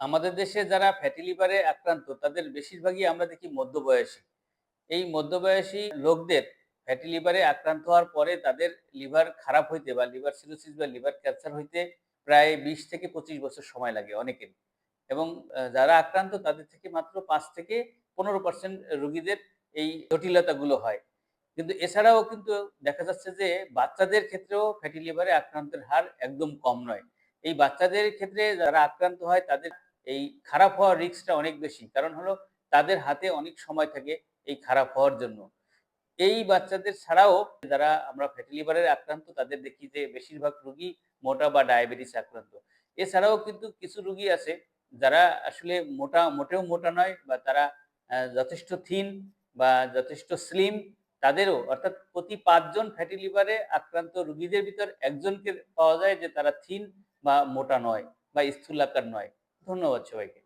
আমাদের দেশে যারা ফ্যাটি লিভারে আক্রান্ত, তাদের বেশিরভাগই আমরা দেখি মধ্যবয়সী। এই মধ্যবয়সী লোকদের ফ্যাটি লিভারে আক্রান্ত হওয়ার পরে তাদের লিভার খারাপ হইতে বা লিভার সিরোসিস বা লিভার ক্যান্সার হইতে প্রায় বিশ থেকে পঁচিশ বছর সময় লাগে অনেকের এবং যারা আক্রান্ত তাদের থেকে মাত্র পাঁচ থেকে পনেরো পার্সেন্ট রোগীদের এই জটিলতাগুলো হয়। কিন্তু এছাড়াও কিন্তু দেখা যাচ্ছে যে বাচ্চাদের ক্ষেত্রেও ফ্যাটি লিভারে আক্রান্তের হার একদম কম নয়। এই বাচ্চাদের ক্ষেত্রে যারা আক্রান্ত হয় তাদের এই খারাপ হওয়ার রিস্কটা অনেক বেশি। কারণ হলো, তাদের হাতে অনেক সময় থাকে এই খারাপ হওয়ার জন্য। এই বাচ্চাদের ছাড়াও যারা আমরা ফ্যাটি লিভারের আক্রান্ত, তাদের দেখি যে বেশিরভাগ রুগী মোটা বা ডায়াবেটিস আক্রান্ত। এছাড়াও কিন্তু কিছু রুগী আছে, যারা আসলে মোটা, মোটেও মোটা নয় বা তারা যথেষ্ট থিন বা যথেষ্ট স্লিম তাদেরও অর্থাৎ প্রতি পাঁচজন ফ্যাটি লিভারে আক্রান্ত রুগীদের ভিতর একজনকে পাওয়া যায় যে তারা থিন বা মোটা নয় বা স্থূলাকার নয়। ধন্যবাদ সবাইকে।